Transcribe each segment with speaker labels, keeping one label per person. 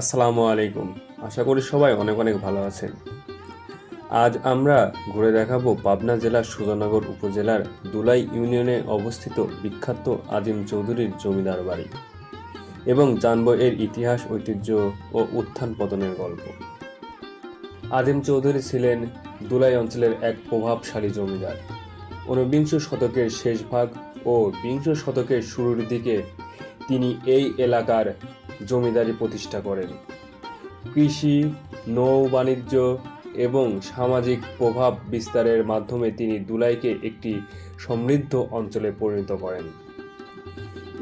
Speaker 1: আসসালামু আলাইকুম। আশা করি সবাই অনেক অনেক ভালো আছেন। আজ আমরা ঘুরে দেখাবো পাবনা জেলার সুজানগর উপজেলার দুলাই ইউনিয়নে অবস্থিত বিখ্যাত আজিম চৌধুরীর জমিদার বাড়ি এবং জানব এর ইতিহাস, ঐতিহ্য ও উত্থান পতনের গল্প। আজিম চৌধুরী ছিলেন দুলাই অঞ্চলের এক প্রভাবশালী জমিদার। ঊনবিংশ শতকের শেষ ভাগ ও বিংশ শতকের শুরুর দিকে তিনি এই এলাকার জমিদারি প্রতিষ্ঠা করেন। কৃষি, নৌ বাণিজ্য এবং সামাজিক প্রভাব বিস্তারের মাধ্যমে তিনি দুলাইকে একটি সমৃদ্ধ অঞ্চলে পরিণত করেন।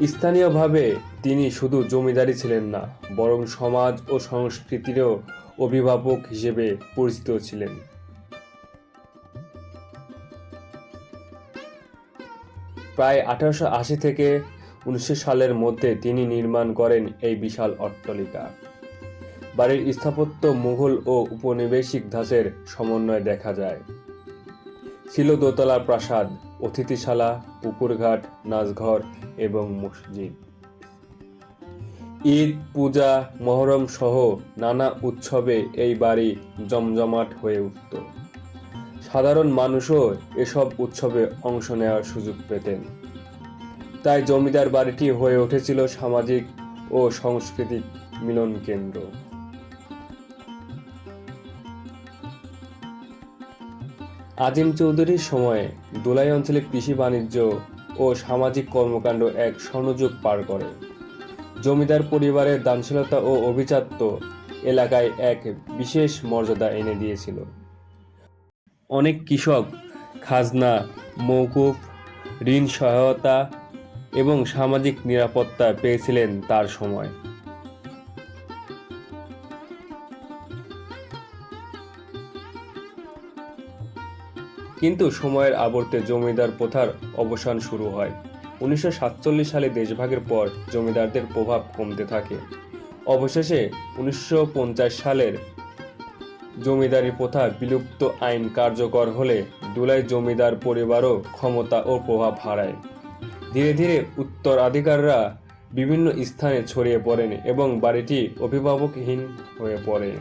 Speaker 1: স্থানীয়ভাবে তিনি শুধু জমিদারি ছিলেন না, বরং সমাজ ও সংস্কৃতিরও অভিভাবক হিসেবে পরিচিত ছিলেন। প্রায় আঠারোশো আশি থেকে উনিশশো সালের মধ্যে তিনি নির্মাণ করেন এই বিশাল অট্টালিকা। বাড়ির স্থাপত্য মুঘল ও উপনিবেশিক ধাঁচের সমন্বয় দেখা যায়। ছিল দোতলা প্রাসাদ, অতিথিশালা, পুকুরঘাট, নাচঘর এবং মসজিদ। ঈদ, পূজা, মহরম সহ নানা উৎসবে এই বাড়ি জমজমাট হয়ে উঠত। সাধারণ মানুষও এসব উৎসবে অংশ নেওয়ার সুযোগ পেতেন। তাই জমিদার বাড়িটি হয়ে উঠেছিল সামাজিক ও সাংস্কৃতিক মিলন কেন্দ্র। আজিম চৌধুরীর সময়ে দোলাই অঞ্চলে কৃষি বাণিজ্য ও সামাজিক কর্মকাণ্ড এক স্বর্ণযুগ পার করে। জমিদার পরিবারের দানশীলতা ও অভিজাত্য এলাকায় এক বিশেষ মর্যাদা এনে দিয়েছিল। অনেক কৃষক খাজনা, মৌকুফ, ঋণ সহায়তা এবং সামাজিক নিরাপত্তা পেয়েছিলেন তার সময়। কিন্তু সময়ের আবর্তে জমিদার প্রথার অবসান শুরু হয়। উনিশশো সাতচল্লিশ সালে দেশভাগের পর জমিদারদের প্রভাব কমতে থাকে। অবশেষে উনিশশো পঞ্চাশ সালের জমিদারি প্রথা বিলুপ্ত আইন কার্যকর হলে দুলাই জমিদার পরিবারও ক্ষমতা ও প্রভাব হারায়। ধীরে ধীরে উত্তরাধিকাররা বিভিন্ন স্থানে ছড়িয়ে পড়েন এবং বাড়িটি অভিভাবকহীন হয়ে পড়ে।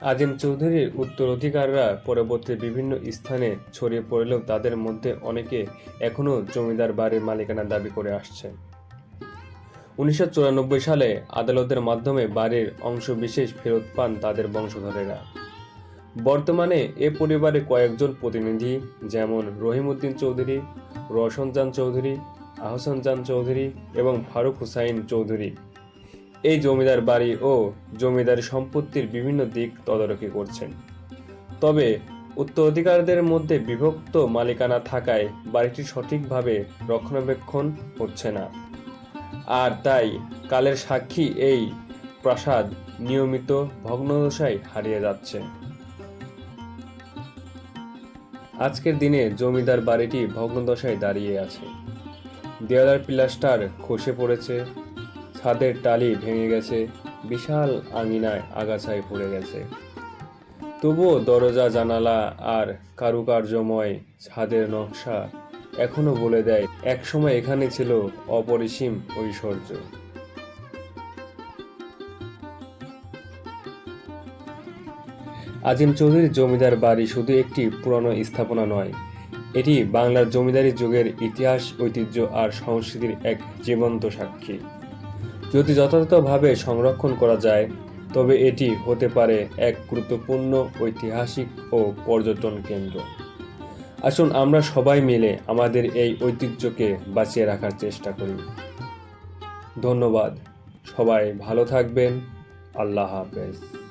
Speaker 1: আজিম চৌধুরীর উত্তরাধিকাররা পরবর্তী বিভিন্ন স্থানে ছড়িয়ে পড়লেও তাদের মধ্যে অনেকে এখনও জমিদার বাড়ির মালিকানা দাবি করে আসছে উনিশশো চুরানব্বই সালে আদালতের মাধ্যমে বাড়ির অংশবিশেষ ফেরত পান তাদের বংশধরেরা। বর্তমানে এ পরিবারে কয়েকজন প্রতিনিধি, যেমন রহিমউদ্দিন চৌধুরী, রোশনজান চৌধুরী আহসান আহসানজান চৌধুরী এবং ফারুক হুসাইন চৌধুরী। এই জমিদার বাড়ি ও জমিদারি সম্পত্তির বিভিন্ন দিক তদারকি করছেন। তবে উত্তরাধিকারদের মধ্যে বিভক্ত মালিকানা থাকায় বাড়িটি সঠিকভাবে রক্ষণাবেক্ষণ হচ্ছে না। আর তাই কালের সাক্ষী এই প্রাসাদ নিয়মিত ভগ্নদশায় হারিয়ে যাচ্ছে। আজকের দিনে জমিদার বাড়িটি ভগ্নদশায় দাঁড়িয়ে আছে। দেওয়ালের পিলাস্টার খসে পড়েছে, ছাদের টালি ভেঙে গেছে, বিশাল আঙিনায় আগাছায় পড়ে গেছে। তবুও দরজা, জানালা আর কারুকার্যময় ছাদের নকশা এখনও বলে দেয়, একসময় এখানে ছিল অপরিসীম ঐশ্বর্য। আজিম চৌধুরীর জমিদার বাড়ি শুধু একটি পুরনো স্থাপনা নয়, এটি বাংলার জমিদারি যুগের ইতিহাস, ঐতিহ্য আর সংস্কৃতির এক জীবন্ত সাক্ষী। যদি যথাযথভাবে সংরক্ষণ করা যায়, তবে এটি হতে পারে এক গুরুত্বপূর্ণ ঐতিহাসিক ও পর্যটন কেন্দ্র। আসুন আমরা সবাই মিলে আমাদের এই ঐতিহ্যকে বাঁচিয়ে রাখার চেষ্টা করি। ধন্যবাদ। সবাই ভালো থাকবেন। আল্লাহ হাফেজ।